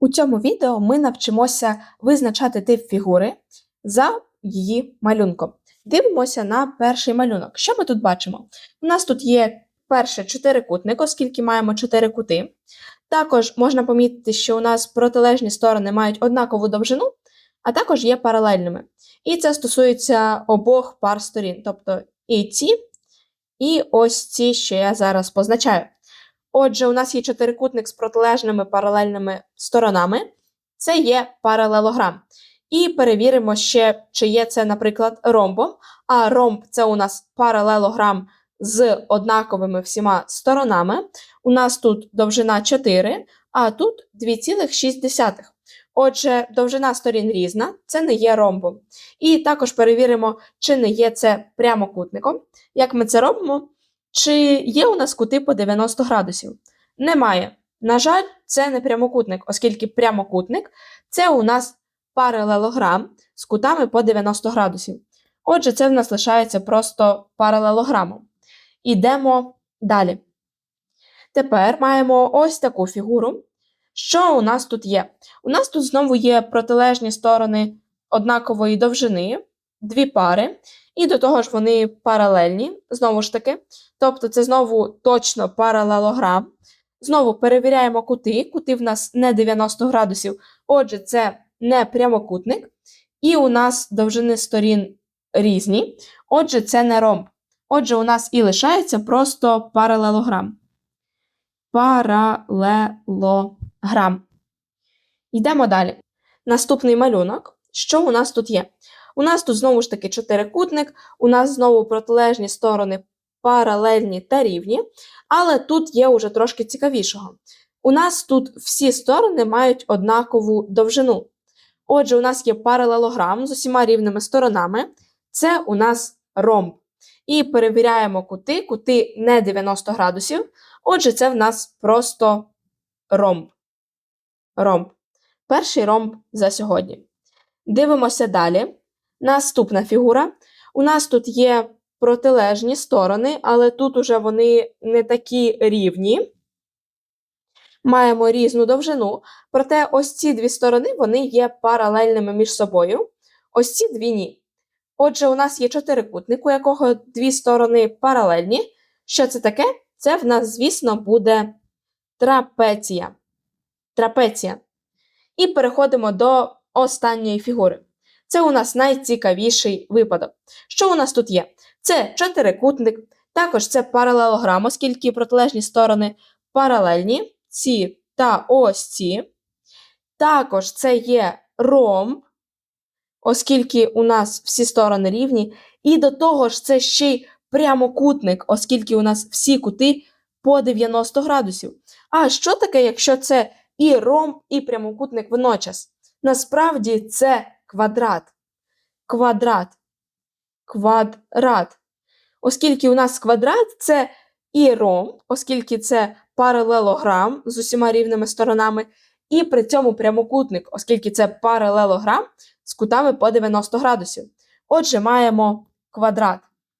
У цьому відео ми навчимося визначати тип фігури за її малюнком. Дивимося на перший малюнок. Що ми тут бачимо? У нас тут є перше чотирикутник, оскільки маємо чотири кути. Також можна помітити, що у нас протилежні сторони мають однакову довжину, а також є паралельними. І це стосується обох пар сторін, тобто і ці, і ось ці, що я зараз позначаю. Отже, у нас є чотирикутник з протилежними паралельними сторонами. Це є паралелограм. І перевіримо ще, чи є це, наприклад, ромбом. А ромб це у нас паралелограм з однаковими всіма сторонами. У нас тут довжина 4, а тут 2,6. Отже, довжина сторін різна, це не є ромбом. І також перевіримо, чи не є це прямокутником. Як ми це робимо? Чи є у нас кути по 90 градусів? Немає. На жаль, це не прямокутник, оскільки прямокутник це у нас паралелограм з кутами по 90 градусів. Отже, це в нас лишається просто паралелограмом. Ідемо далі. Тепер маємо ось таку фігуру. Що у нас тут є? У нас тут знову є протилежні сторони однакової довжини, дві пари, і до того ж вони паралельні, знову ж таки. Тобто це знову точно паралелограм. Знову перевіряємо кути. Кути в нас не 90 градусів, отже, це не прямокутник. І у нас довжини сторін різні, отже, це не ромб. Отже, у нас і лишається просто паралелограм. Паралелограм. Йдемо далі. Наступний малюнок. Що у нас тут є? У нас тут знову ж таки чотирикутник, у нас знову протилежні сторони паралельні та рівні, але тут є уже трошки цікавішого. У нас тут всі сторони мають однакову довжину. Отже, у нас є паралелограм з усіма рівними сторонами, це у нас ромб. І перевіряємо кути, кути не 90 градусів. Отже, це в нас просто ромб. Ромб. Перший ромб за сьогодні. Дивимося далі. Наступна фігура. У нас тут є протилежні сторони, але тут уже вони не такі рівні. Маємо різну довжину, проте ось ці дві сторони вони є паралельними між собою. Ось ці дві ні. Отже, у нас є чотирикутник, у якого дві сторони паралельні. Що це таке? Це в нас, звісно, буде трапеція. Трапеція. І переходимо до останньої фігури. Це у нас найцікавіший випадок. Що у нас тут є? Це чотирикутник, також це паралелограм, оскільки протилежні сторони паралельні, ці та ось ці. Також це є ромб, оскільки у нас всі сторони рівні. І до того ж, це ще й прямокутник, оскільки у нас всі кути по 90 градусів. А що таке, якщо це і ромб, і прямокутник водночас? Насправді це квадрат. Квадрат. Квадрат. Оскільки у нас квадрат це і ром, оскільки це паралелограм з усіма рівними сторонами, і при цьому прямокутник, оскільки це паралелограм з кутами по 90 градусів. Отже, маємо квадрат.